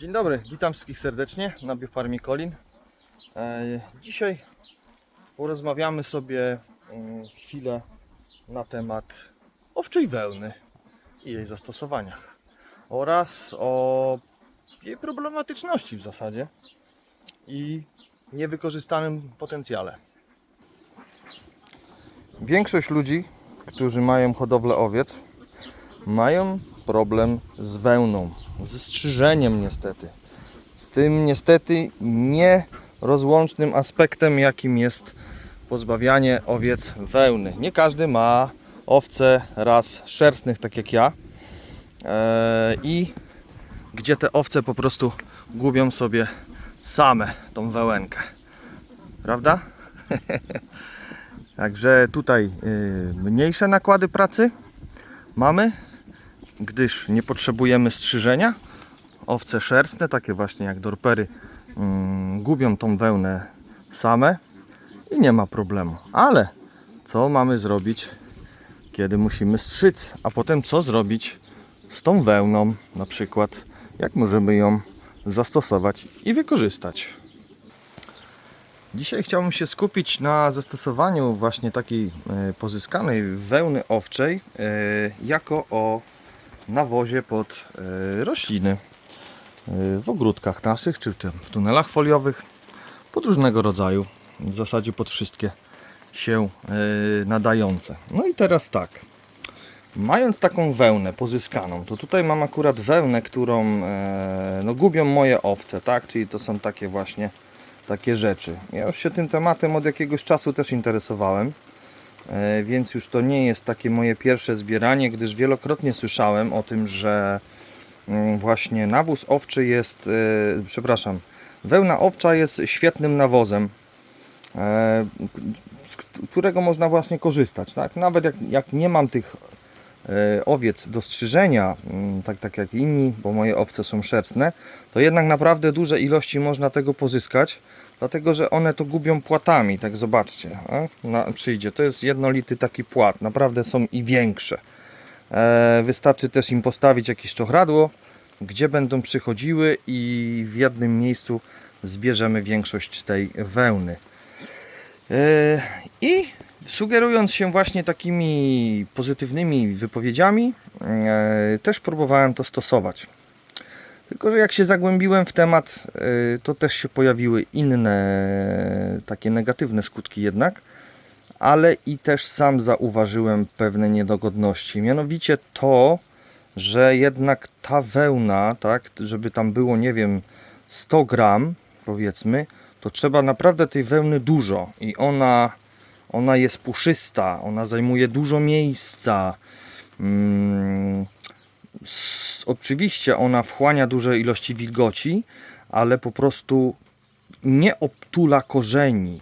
Dzień dobry, witam wszystkich serdecznie na Biofarmie Kolin. E, Dzisiaj porozmawiamy sobie mm, chwilę na temat owczej wełny i jej zastosowaniach oraz o jej problematyczności w zasadzie i niewykorzystanym potencjale. Większość ludzi, którzy mają hodowlę owiec, mają problem z wełną, ze strzyżeniem niestety. Z tym niestety nierozłącznym aspektem, jakim jest pozbawianie owiec wełny. Nie każdy ma owce ras szerstnych, tak jak ja. Eee, I gdzie te owce po prostu gubią sobie same tą wełenkę. Prawda? Także tutaj y, mniejsze nakłady pracy mamy, gdyż nie potrzebujemy strzyżenia. Owce szerstne, takie właśnie jak dorpery, mm, gubią tą wełnę same i nie ma problemu. Ale co mamy zrobić, kiedy musimy strzyc, a potem co zrobić z tą wełną, na przykład, jak możemy ją zastosować i wykorzystać. Dzisiaj chciałbym się skupić na zastosowaniu właśnie takiej e, pozyskanej wełny owczej e, jako o nawozie pod e, rośliny e, w ogródkach naszych, czy w tunelach foliowych, pod różnego rodzaju, w zasadzie pod wszystkie się e, nadające. No i teraz tak, mając taką wełnę pozyskaną, to tutaj mam akurat wełnę, którą no, gubią moje owce, tak, czyli to są takie właśnie takie rzeczy. Ja już się tym tematem od jakiegoś czasu też interesowałem, więc już to nie jest takie moje pierwsze zbieranie, gdyż wielokrotnie słyszałem o tym, że mm, właśnie nawóz owczy jest, e, przepraszam, wełna owcza jest świetnym nawozem, e, z którego można właśnie korzystać. Tak? Nawet jak, jak nie mam tych e, owiec do strzyżenia, mm, tak, tak jak inni, bo moje owce są szerstne, to jednak naprawdę duże ilości można tego pozyskać, dlatego że one to gubią płatami, tak zobaczcie, a? Na, przyjdzie, to jest jednolity taki płat, naprawdę są i większe. E, wystarczy też im postawić jakieś czochradło, gdzie będą przychodziły i w jednym miejscu zbierzemy większość tej wełny. E, I sugerując się właśnie takimi pozytywnymi wypowiedziami, e, też próbowałem to stosować. Tylko, że jak się zagłębiłem w temat, e, to też się pojawiły inne takie negatywne skutki jednak, ale i też sam zauważyłem pewne niedogodności. Mianowicie to, że jednak ta wełna, tak, żeby tam było, nie wiem, 100 gram, powiedzmy, to trzeba naprawdę tej wełny dużo i ona, ona jest puszysta, ona zajmuje dużo miejsca. Mm, oczywiście ona wchłania duże ilości wilgoci, ale po prostu nie obtula korzeni.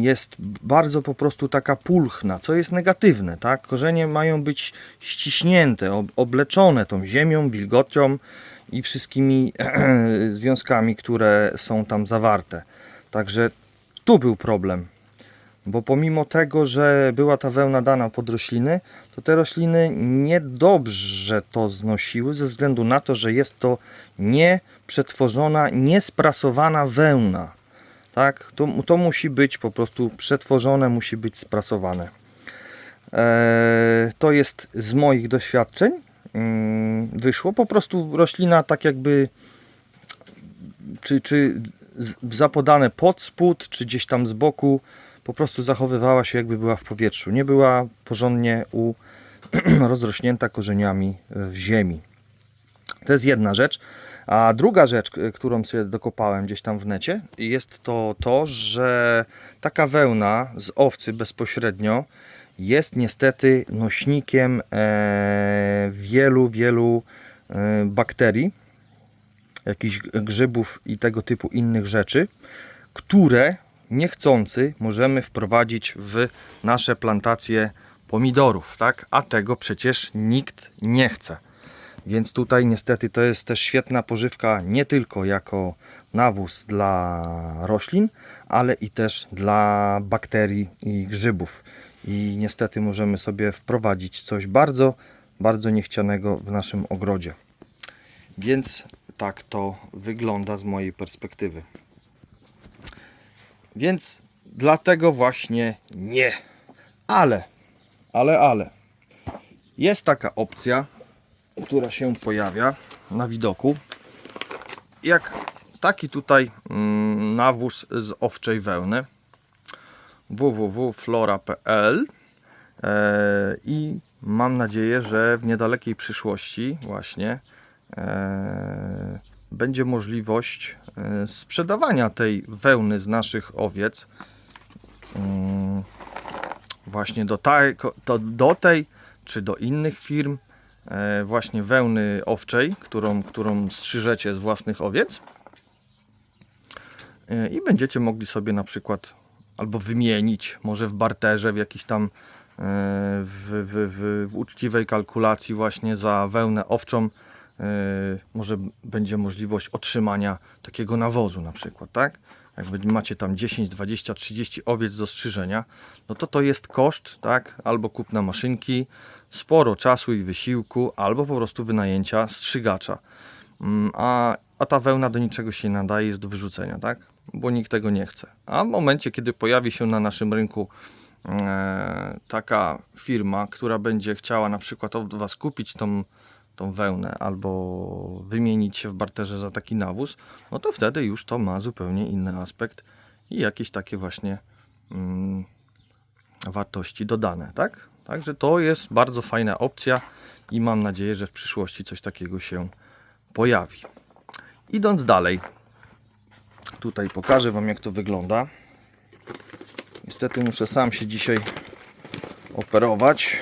Jest bardzo po prostu taka pulchna, co jest negatywne, tak? Korzenie mają być ściśnięte, ob- obleczone tą ziemią, wilgocią i wszystkimi związkami, które są tam zawarte. Także tu był problem. Bo pomimo tego, że była ta wełna dana pod rośliny, to te rośliny niedobrze to znosiły ze względu na to, że jest to nieprzetworzona, niesprasowana wełna. Tak? To, to musi być po prostu przetworzone, musi być sprasowane. Eee, to jest z moich doświadczeń. mm, Wyszło po prostu roślina tak jakby czy, czy zapodane pod spód, czy gdzieś tam z boku, po prostu zachowywała się jakby była w powietrzu. Nie była porządnie u, rozrośnięta korzeniami w ziemi. To jest jedna rzecz. A druga rzecz, k- którą się dokopałem gdzieś tam w necie, jest to to, że taka wełna z owcy bezpośrednio jest niestety nośnikiem e, wielu, wielu e, bakterii, jakichś grzybów i tego typu innych rzeczy, które niechcący możemy wprowadzić w nasze plantacje pomidorów, tak? A tego przecież nikt nie chce. Więc tutaj niestety to jest też świetna pożywka nie tylko jako nawóz dla roślin, ale i też dla bakterii i grzybów. I niestety możemy sobie wprowadzić coś bardzo, bardzo niechcianego w naszym ogrodzie. Więc tak to wygląda z mojej perspektywy. Więc dlatego właśnie nie. Ale, ale, ale. Jest taka opcja, która się pojawia na widoku. Jak taki tutaj mm, nawóz z owczej wełny www.flora.pl e, i mam nadzieję, że w niedalekiej przyszłości właśnie e, będzie możliwość e, sprzedawania tej wełny z naszych owiec mm, właśnie do, to do tej czy do innych firm e, właśnie wełny owczej, którą, którą strzyżecie z własnych owiec. E, i będziecie mogli sobie na przykład albo wymienić, może w barterze, w jakiś tam w, w, w, w uczciwej kalkulacji właśnie za wełnę owczą może będzie możliwość otrzymania takiego nawozu na przykład, tak? Jak macie tam 10, 20, 30 owiec do strzyżenia, no to to jest koszt, tak? Albo kupna maszynki, sporo czasu i wysiłku, albo po prostu wynajęcia strzygacza. Mm, A, a ta wełna do niczego się nadaje, jest do wyrzucenia, tak? Bo nikt tego nie chce. A w momencie, kiedy pojawi się na naszym rynku e, taka firma, która będzie chciała na przykład od Was kupić tą, tą wełnę albo wymienić się w barterze za taki nawóz, no to wtedy już to ma zupełnie inny aspekt i jakieś takie właśnie mm, wartości dodane, tak? Także to jest bardzo fajna opcja i mam nadzieję, że w przyszłości coś takiego się pojawi. Idąc dalej, tutaj pokażę Wam jak to wygląda. Niestety muszę sam się dzisiaj operować,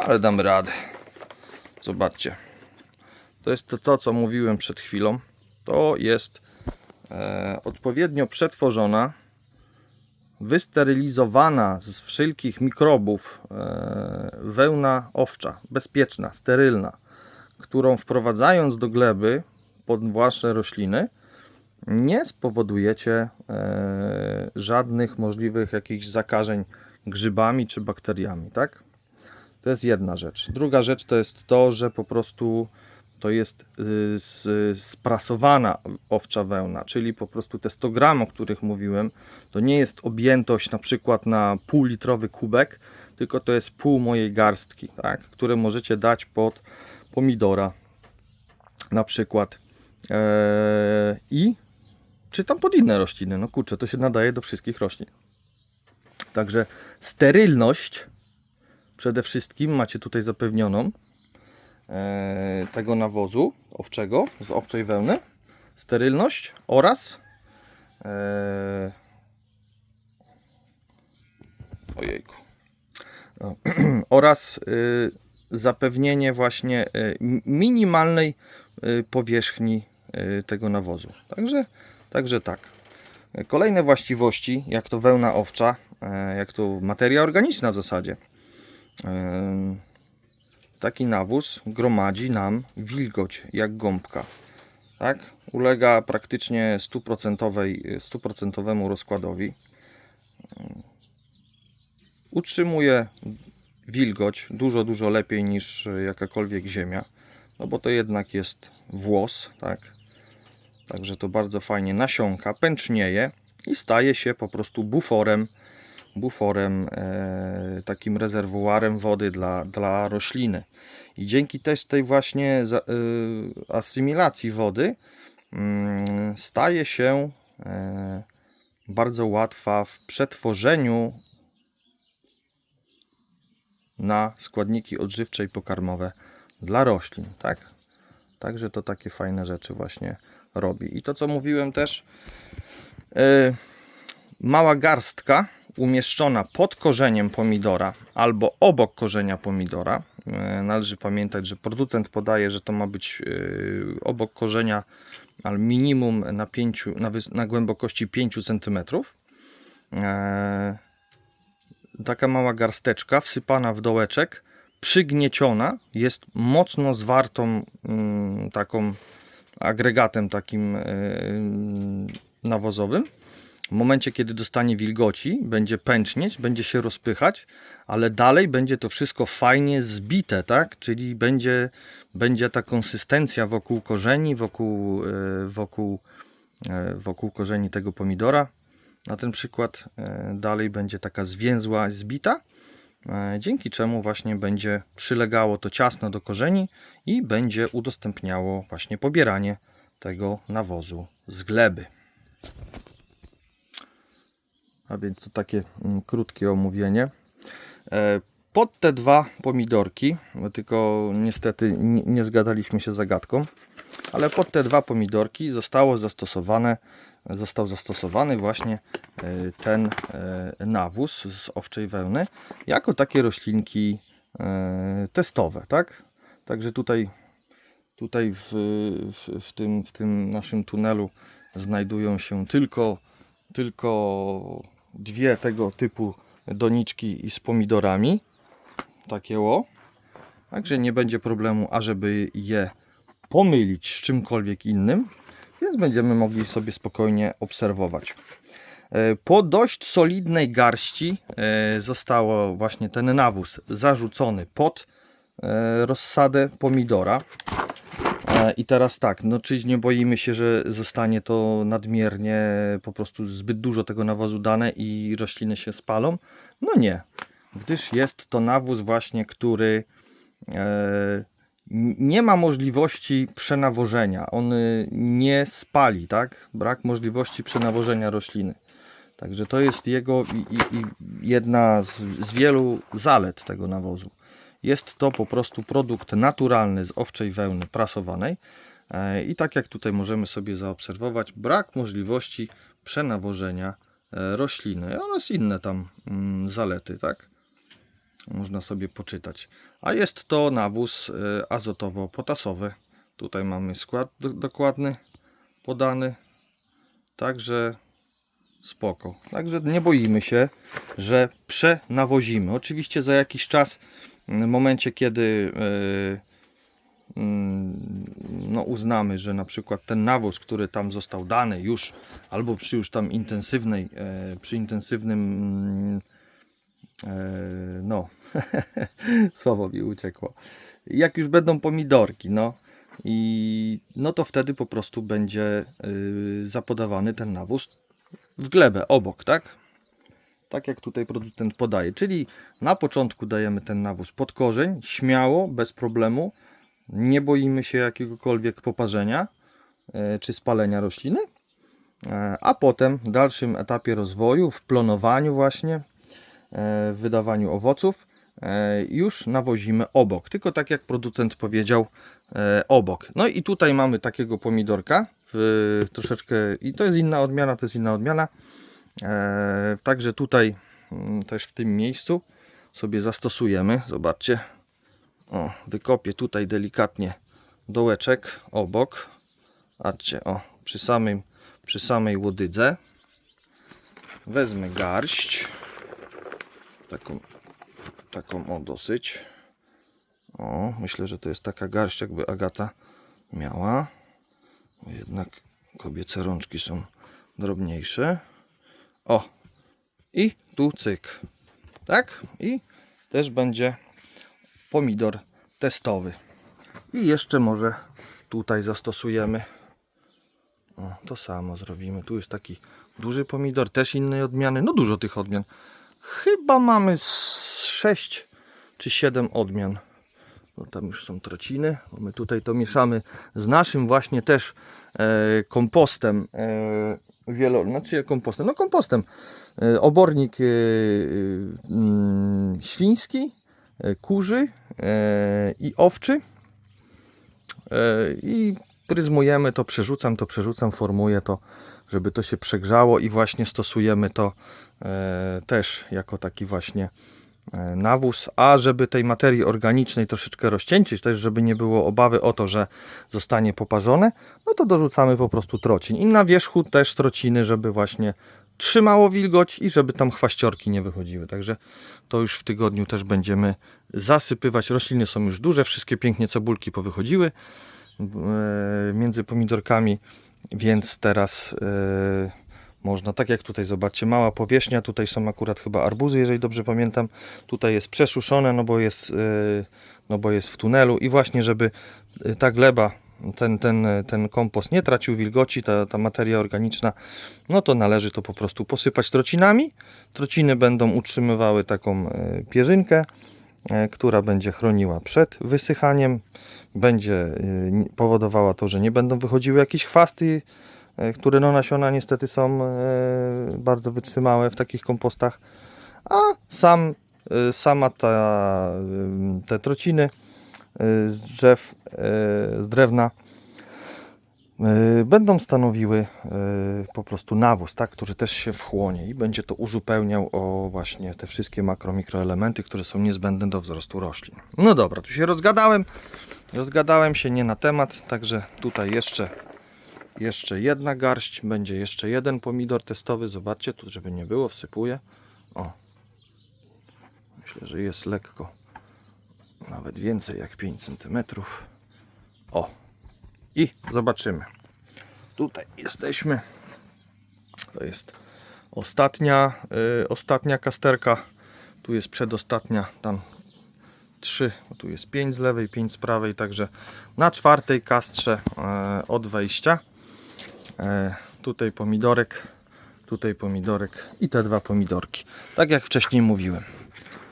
ale dam radę. Zobaczcie. To jest to, to co mówiłem przed chwilą. To jest e, odpowiednio przetworzona, wysterylizowana z wszelkich mikrobów e, wełna owcza, bezpieczna, sterylna, którą wprowadzając do gleby pod wasze rośliny, nie spowodujecie e, żadnych możliwych jakichś zakażeń grzybami czy bakteriami, tak? To jest jedna rzecz. Druga rzecz to jest to, że po prostu to jest y, sprasowana owcza wełna, czyli po prostu te 100 gram, o których mówiłem, to nie jest objętość na przykład na półlitrowy kubek, tylko to jest pół mojej garstki, tak? które możecie dać pod pomidora na przykład Eee, i czy tam pod inne rośliny. No kurczę, to się nadaje do wszystkich roślin. Także sterylność przede wszystkim macie tutaj zapewnioną e, tego nawozu owczego z owczej wełny. Sterylność oraz e, ojejku. Oraz y, zapewnienie właśnie y, minimalnej y, powierzchni y, tego nawozu. Także, także tak. Kolejne właściwości, jak to wełna owcza, e, jak to materia organiczna w zasadzie. Taki nawóz gromadzi nam wilgoć jak gąbka. Tak? Ulega praktycznie 100%, 100% rozkładowi. Utrzymuje wilgoć dużo, dużo lepiej niż jakakolwiek ziemia. No bo to jednak jest włos, tak? Także to bardzo fajnie nasiąka, pęcznieje i staje się po prostu buforem, buforem, e, takim rezerwuarem wody dla, dla rośliny. I dzięki też tej właśnie e, asymilacji wody mm, staje się e, bardzo łatwa w przetworzeniu na składniki odżywcze i pokarmowe dla roślin, tak? Także to takie fajne rzeczy właśnie robi. I to co mówiłem też, mała garstka umieszczona pod korzeniem pomidora albo obok korzenia pomidora. Yy, należy pamiętać, że producent podaje, że to ma być yy, obok korzenia, ale minimum na, na, na głębokości 5 cm. Taka mała garsteczka wsypana w dołeczek, przygnieciona, jest mocno zwartą mm, taką agregatem takim nawozowym W momencie, kiedy dostanie wilgoci, będzie pęcznieć, będzie się rozpychać, ale dalej będzie to wszystko fajnie zbite, tak? Czyli będzie, będzie ta konsystencja wokół korzeni, wokół, e, wokół, e, wokół korzeni tego pomidora. Na ten przykład e, dalej będzie taka zwięzła, zbita, dzięki czemu właśnie będzie przylegało to ciasno do korzeni i będzie udostępniało właśnie pobieranie tego nawozu z gleby. A więc to takie mm, krótkie omówienie. E, Pod te dwa pomidorki, tylko niestety nie, zgadaliśmy się zagadką, ale pod te dwa pomidorki zostało zastosowane, został zastosowany właśnie e, ten e, nawóz z owczej wełny jako takie roślinki testowe, tak? Także tutaj, tutaj w, w, w, tym, w tym naszym tunelu znajdują się tylko, tylko dwie tego typu doniczki z pomidorami. Takie o. Także nie będzie problemu, ażeby je pomylić z czymkolwiek innym, więc będziemy mogli sobie spokojnie obserwować. E, Po dość solidnej garści e, zostało właśnie ten nawóz zarzucony pod e, rozsadę pomidora. I teraz tak, no czy nie boimy się, że zostanie to nadmiernie, po prostu zbyt dużo tego nawozu dane i rośliny się spalą? No nie, gdyż jest to nawóz właśnie, który e, nie ma możliwości przenawożenia. On y, nie spali, tak? Brak możliwości przenawożenia rośliny. Także to jest jego i, i, i jedna z, z wielu zalet tego nawozu. Jest to po prostu produkt naturalny z owczej wełny prasowanej. E, I tak jak tutaj możemy sobie zaobserwować, brak możliwości przenawożenia e, rośliny oraz inne tam mm, zalety, tak? Można sobie poczytać. A jest to nawóz e, azotowo-potasowy. Tutaj mamy skład do, dokładny podany. Także spoko. Także nie boimy się, że przenawozimy. Oczywiście za jakiś czas, w momencie kiedy e, mm, no, uznamy, że na przykład ten nawóz, który tam został dany już, albo przy już tam intensywnej, e, przy intensywnym mm, e, no, słowo mi uciekło. Jak już będą pomidorki, no, i no to wtedy po prostu będzie zapodawany ten nawóz w glebę obok, tak? Tak jak tutaj producent podaje. Czyli na początku dajemy ten nawóz pod korzeń, śmiało, bez problemu. Nie boimy się jakiegokolwiek poparzenia e, czy spalenia rośliny. E, A potem w dalszym etapie rozwoju, w plonowaniu właśnie, e, w wydawaniu owoców, już nawozimy obok. Tylko tak jak producent powiedział, obok. No i tutaj mamy takiego pomidorka, troszeczkę, i to jest inna odmiana, to jest inna odmiana. E, Także tutaj mm, też w tym miejscu sobie zastosujemy. Zobaczcie. O, wykopię tutaj delikatnie dołeczek obok. Patrzcie, o, przy samym, przy samej łodydze. Wezmę garść. Taką, taką o dosyć. O, myślę, że to jest taka garść, jakby Agata miała. Jednak kobiece rączki są drobniejsze. O! I tu cyk. Tak? I też będzie pomidor testowy. I jeszcze może tutaj zastosujemy. O, to samo zrobimy. Tu jest taki duży pomidor, też innej odmiany. No dużo tych odmian. Chyba mamy 6 czy 7 odmian. No tam już są trociny, bo my tutaj to mieszamy z naszym właśnie też e, kompostem e, wielo, znaczy kompostem, no kompostem. E, obornik e, e, mm, świński, e, kurzy e, i owczy. E, I pryzmujemy to, przerzucam to, przerzucam, formuję to, żeby to się przegrzało i właśnie stosujemy to e, też jako taki właśnie nawóz, a żeby tej materii organicznej troszeczkę rozcieńczyć, też żeby nie było obawy o to, że zostanie poparzone, no to dorzucamy po prostu trocin. I na wierzchu też trociny, żeby właśnie trzymało wilgoć i żeby tam chwaściorki nie wychodziły. Także to już w tygodniu też będziemy zasypywać. Rośliny są już duże, wszystkie pięknie cebulki powychodziły e, między pomidorkami, więc teraz e, można, tak jak tutaj zobaczcie, mała powierzchnia, tutaj są akurat chyba arbuzy, jeżeli dobrze pamiętam, tutaj jest przeszuszone, no bo jest, yy, no bo jest w tunelu i właśnie, żeby y, ta gleba, ten, ten, ten kompost nie tracił wilgoci, ta, ta materia organiczna, no to należy to po prostu posypać trocinami. Trociny będą utrzymywały taką y, pierzynkę, y, która będzie chroniła przed wysychaniem, będzie y, powodowała to, że nie będą wychodziły jakieś chwasty, y, które no nasiona niestety są y, bardzo wytrzymałe w takich kompostach, a sam, y, sama ta, te trociny z drzew, z drewna będą stanowiły po prostu nawóz, tak, który też się wchłonie i będzie to uzupełniał o właśnie te wszystkie makro, mikroelementy, które są niezbędne do wzrostu roślin. No dobra, tu się rozgadałem, rozgadałem się nie na temat, także tutaj jeszcze jeszcze jedna garść, będzie jeszcze jeden pomidor testowy, zobaczcie, tu żeby nie było, wsypuję, o, myślę, że jest lekko, nawet więcej jak 5 cm, o, i zobaczymy. Tutaj jesteśmy. To jest ostatnia, y, ostatnia kasterka. Tu jest przedostatnia, tam trzy, bo tu jest 5 z lewej, 5 z prawej, także na czwartej kastrze e, od wejścia. E, tutaj pomidorek, tutaj pomidorek i te dwa pomidorki. Tak jak wcześniej mówiłem.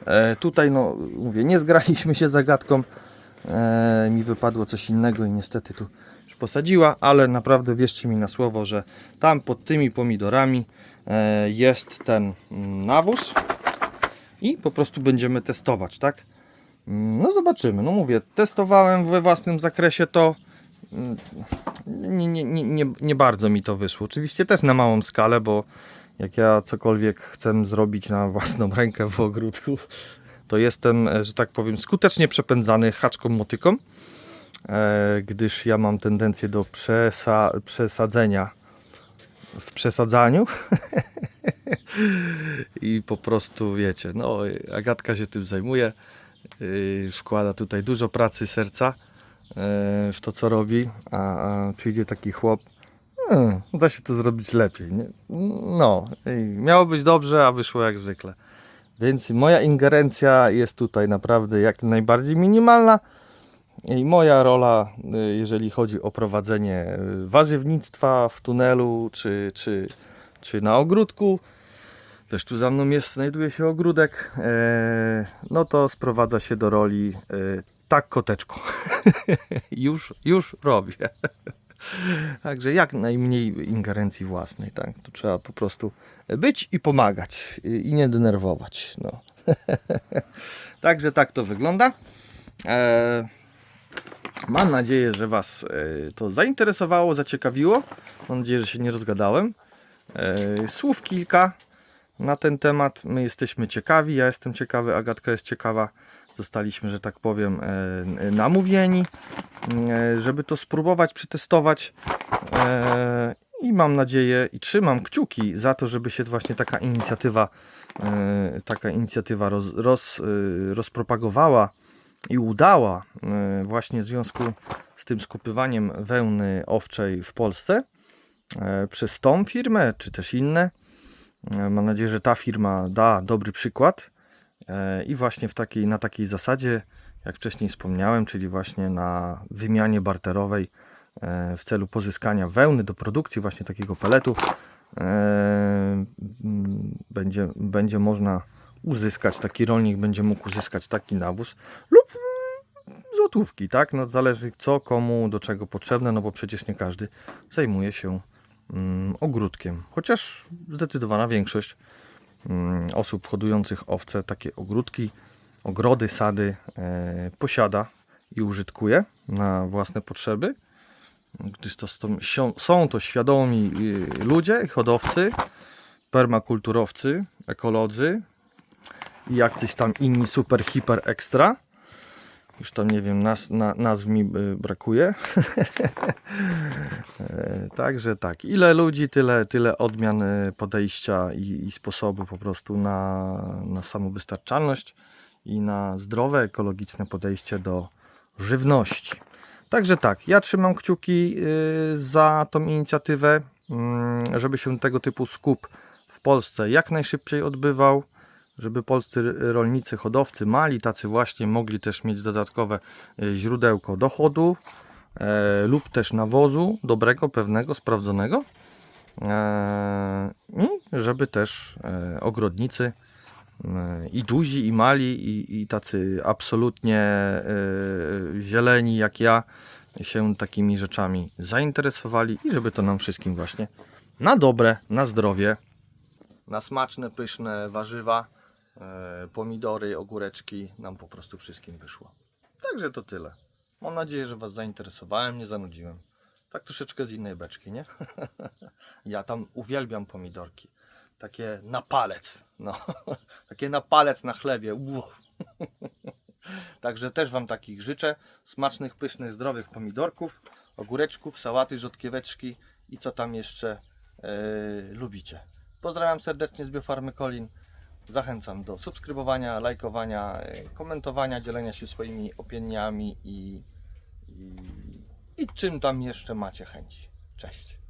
E, tutaj no mówię, nie zgraliśmy się zagadką. E, mi wypadło coś innego i niestety tu już posadziła, ale naprawdę wierzcie mi na słowo, że tam pod tymi pomidorami jest ten mm, nawóz i po prostu będziemy testować, tak? Mm, No zobaczymy. No mówię, testowałem we własnym zakresie to. Nie, nie, nie, nie, bardzo mi to wyszło. Oczywiście też na małą skalę, bo jak ja cokolwiek chcę zrobić na własną rękę w ogródku, to jestem, e, że tak powiem, skutecznie przepędzany haczką motyką, e, gdyż ja mam tendencję do przesa przesadzenia w przesadzaniu. I po prostu wiecie, no Agatka się tym zajmuje. Yy, wkłada tutaj dużo pracy serca w to, co robi, a, a przyjdzie taki chłop, hmm, da się to zrobić lepiej. Nie? No, miało być dobrze, a wyszło jak zwykle. Więc moja ingerencja jest tutaj naprawdę jak najbardziej minimalna. I moja rola, y, jeżeli chodzi o prowadzenie warzywnictwa w tunelu czy, czy, czy na ogródku, też tu za mną jest, znajduje się ogródek, e, no to sprowadza się do roli e, tak koteczko. już, już robię. Także jak najmniej ingerencji własnej, tak? To trzeba po prostu być i pomagać i nie denerwować. No. Także tak to wygląda. E, mam nadzieję, że Was e, to zainteresowało, zaciekawiło. Mam nadzieję, że się nie rozgadałem. E, słów kilka na ten temat. My jesteśmy ciekawi, ja jestem ciekawy, Agatka jest ciekawa. Zostaliśmy, że tak powiem, e, namówieni, e, żeby to spróbować, przetestować. E, I mam nadzieję i trzymam kciuki za to, żeby się właśnie taka inicjatywa, taka inicjatywa roz, roz, rozpropagowała i udała właśnie w związku z tym skupywaniem wełny owczej w Polsce przez tą firmę, czy też inne. Mam nadzieję, że ta firma da dobry przykład i właśnie w na takiej zasadzie, jak wcześniej wspomniałem, czyli właśnie na wymianie barterowej e, w celu pozyskania wełny do produkcji właśnie takiego peletu e, będzie, będzie można uzyskać, taki rolnik będzie mógł uzyskać taki nawóz lub złotówki, tak? No zależy co komu do czego potrzebne, no bo przecież nie każdy zajmuje się mm, ogródkiem. Chociaż zdecydowana większość osób hodujących owce takie ogródki, ogrody, sady e, posiada i użytkuje na własne potrzeby. Gdyż to są, to świadomi y, ludzie, hodowcy, permakulturowcy, ekolodzy i jakcyś tam inni super, hiper, ekstra. Już tam nie wiem, naz, na, nazw mi y, brakuje. E, Także tak, ile ludzi, tyle, tyle odmian e, podejścia i, i sposobu po prostu na, na samowystarczalność i na zdrowe, ekologiczne podejście do żywności. Także tak, ja trzymam kciuki y, za tą inicjatywę. mm, żeby się tego typu skup w Polsce jak najszybciej odbywał, żeby polscy rolnicy, hodowcy, mali tacy właśnie mogli też mieć dodatkowe y, źródełko dochodu e, lub też nawozu dobrego, pewnego, sprawdzonego. E, I żeby też e, ogrodnicy e, i duzi, i mali, i, i tacy absolutnie e, zieleni jak ja się takimi rzeczami zainteresowali i żeby to nam wszystkim właśnie na dobre, na zdrowie, na smaczne, pyszne warzywa, pomidory, ogóreczki nam po prostu wszystkim wyszło. Także to tyle. Mam nadzieję, że Was zainteresowałem, nie zanudziłem. Tak troszeczkę z innej beczki, nie? ja tam uwielbiam pomidorki. Takie na palec. No. Takie na palec na chlebie. Uch. Także też Wam takich życzę. Smacznych, pysznych, zdrowych pomidorków, ogóreczków, sałaty, rzodkieweczki i co tam jeszcze e, lubicie. Pozdrawiam serdecznie z Biofarmy Kolin. Zachęcam do subskrybowania, lajkowania, e, komentowania, dzielenia się swoimi opiniami i, i, i czym tam jeszcze macie chęci. Cześć.